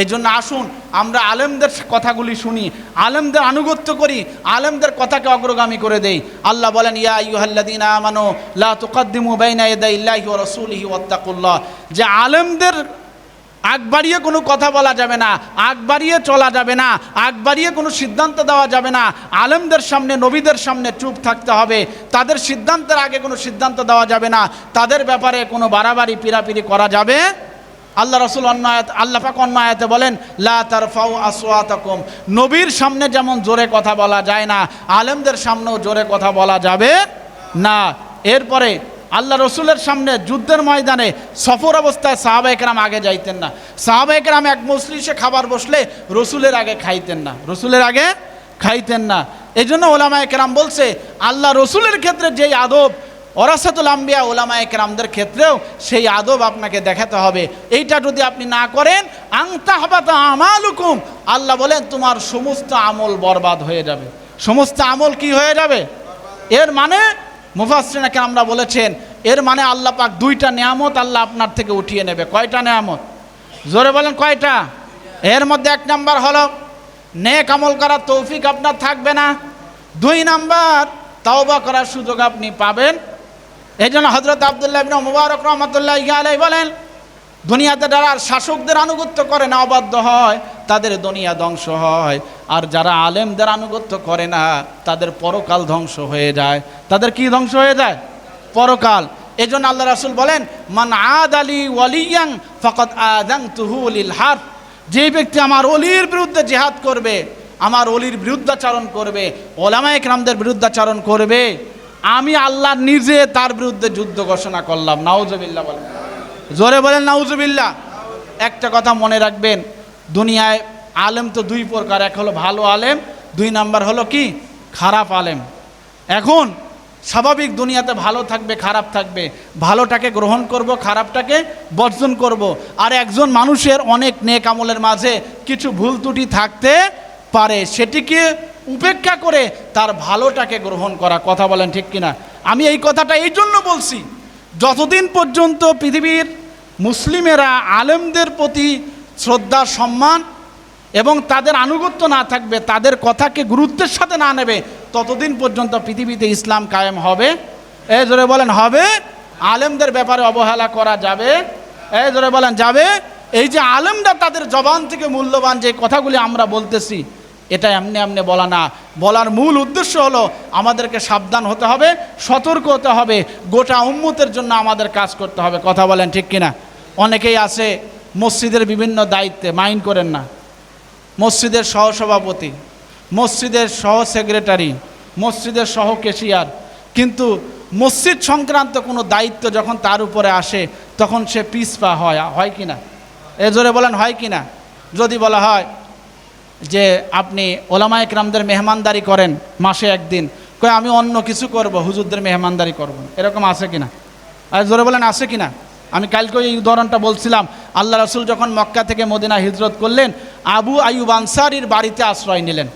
এই জন্য আসুন, আমরা আলেমদের কথাগুলি শুনি, আলেমদের আনুগত্য করি, আলেমদের কথাকে অগ্রগামী করে দেই। আল্লাহ বলেন, ইয়া ইউহাল্লাদিন আমানো, লা তুকদ্দিমু যে আলেমদের আগ বাড়িয়ে কোনো কথা বলা যাবে না, আগ বাড়িয়ে চলা যাবে না, আগ বাড়িয়ে কোনো সিদ্ধান্ত দেওয়া যাবে না। আলেমদের সামনে, নবীদের সামনে চুপ থাকতে হবে। তাদের সিদ্ধান্তের আগে কোনো সিদ্ধান্ত দেওয়া যাবে না। তাদের ব্যাপারে কোনো বাড়াবাড়ি পিরাপিরি করা যাবে আল্লাহ রসুল অন্য আয়াত আল্লাহ পাক অন্য আয়াতে বলেন, লা তারফাউ আসওয়াতাকুম। নবীর সামনে যেমন জোরে কথা বলা যায় না, আলেমদের সামনেও জোরে কথা বলা যাবে না। এরপরে আল্লাহ রসুলের সামনে যুদ্ধের ময়দানে সফর অবস্থায় সাহাবা একরাম আগে যাইতেন না। সাহাবা একরাম এক মসলিসে খাবার বসলে রসুলের আগে খাইতেন না। রসুলের আগে খাইতেন না। এই জন্য ওলামা একরাম বলছে, আল্লাহ রসুলের ক্ষেত্রে যেই আদব অরাসাতুল আম্বিয়া ওলামা একরামদের ক্ষেত্রেও সেই আদব আপনাকে দেখাতে হবে। এইটা যদি আপনি না করেন আংতা হবাতা আমালুকুম। আল্লাহ বলেন, তোমার সমস্ত আমল বরবাদ হয়ে যাবে। সমস্ত আমল কি হয়ে যাবে? এর মানে মুফাসরিনাকে আমরা বলেছেন, এর মানে আল্লাহ পাক দুইটা নিয়ামত আল্লাহ আপনার থেকে উঠিয়ে নেবে। কয়টা নিয়ামত? জোরে বলেন কয়টা? এর মধ্যে এক নাম্বার হলো, নেক আমল করার তৌফিক আপনার থাকবে না। দুই নাম্বার, তাওবা করার সুযোগ আপনি পাবেন। এই জন্য হজরত আবদুল্লাহ ইবনে মুবারক রহমতুল্লাহ আলাই বলেন, দুনিয়াতে যারা শাসকদের আনুগত্য করে না, অবাধ্য হয়, তাদের দুনিয়া ধ্বংস হয়। আর যারা আলেমদের আনুগত্য করে না, তাদের পরকাল ধ্বংস হয়ে যায়। তাদের কি ধ্বংস হয়ে যায়? পরকাল। এই জন্য আল্লাহ রাসুল বলেন, মান আদ আলী ওয়ালিয়াং ফকত আদাং তুহুলিল হার যে ব্যক্তি আমার অলির বিরুদ্ধে জেহাদ করবে, আমার অলির বিরুদ্ধাচারণ করবে ওলামায়ক রামদের বিরুদ্ধাচারণ করবে আমি আল্লাহ নিজে তার বিরুদ্ধে যুদ্ধ ঘোষণা করলাম। নাউজবিল্লা বলেন। জোরে বলেন নাউজুবিল্লা একটা কথা মনে রাখবেন, দুনিয়ায় আলেম তো দুই প্রকার, এক হলো ভালো আলেম, দুই নাম্বার হলো কি? খারাপ আলেম। এখন স্বাভাবিক দুনিয়াতে ভালো থাকবে, খারাপ থাকবে। ভালোটাকে গ্রহণ করব, খারাপটাকে বর্জন করব। আর একজন মানুষের অনেক নেক আমলের মাঝে কিছু ভুল ত্রুটি থাকতে পারে। সেটিকে উপেক্ষা করে তার ভালোটাকে গ্রহণ করা, কথা বলেন ঠিক কিনা? আমি এই কথাটা এই জন্য বলছি, যতদিন পর্যন্ত পৃথিবীর মুসলিমেরা আলেমদের প্রতি শ্রদ্ধা সম্মান এবং তাদের আনুগত্য না থাকবে, তাদের কথাকে গুরুত্বের সাথে না নেবে, ততদিন পর্যন্ত পৃথিবীতে ইসলাম কায়েম হবে। এ জোরে বলেন, হবে। আলেমদের ব্যাপারে অবহেলা করা যাবে। এ জোরে বলেন, যাবে। এই যে আলেমরা তাদের জবান থেকে মূল্যবান যে কথাগুলি আমরা বলতেছি এটা এমনি এমনি বলা না। বলার মূল উদ্দেশ্য হলো আমাদেরকে সাবধান হতে হবে, সতর্ক হতে হবে, গোটা উম্মতের জন্য আমাদের কাজ করতে হবে। কথা বলেন ঠিক কিনা? অনেকেই আছে মসজিদের বিভিন্ন দায়িত্বে, মাইন্ড করেন না। মসজিদের সহসভাপতি, মসজিদের সহ সেক্রেটারি মসজিদের সহ কেশিয়ার কিন্তু মসজিদ সংক্রান্ত কোনো দায়িত্ব যখন তার উপরে আসে, তখন সে পিছপা হয় হয় কি না এ জোরে বলেন, হয় কি না যদি বলা হয় যে আপনি ওলামা একরামদের মেহমানদারি করেন মাসে একদিন। কয়ে, আমি অন্য কিছু করব, হুজুরদের মেহমানদারি করব এরকম আছে কিনা? আর জোরে বলেন, আছে কিনা? আমি কালকে এই উদাহরণটা বলছিলাম, আল্লাহ রসুল যখন মক্কা থেকে মদিনা হিজরত করলেন, আবু আয়ুব আনসারির বাড়িতে আশ্রয় নিলেন।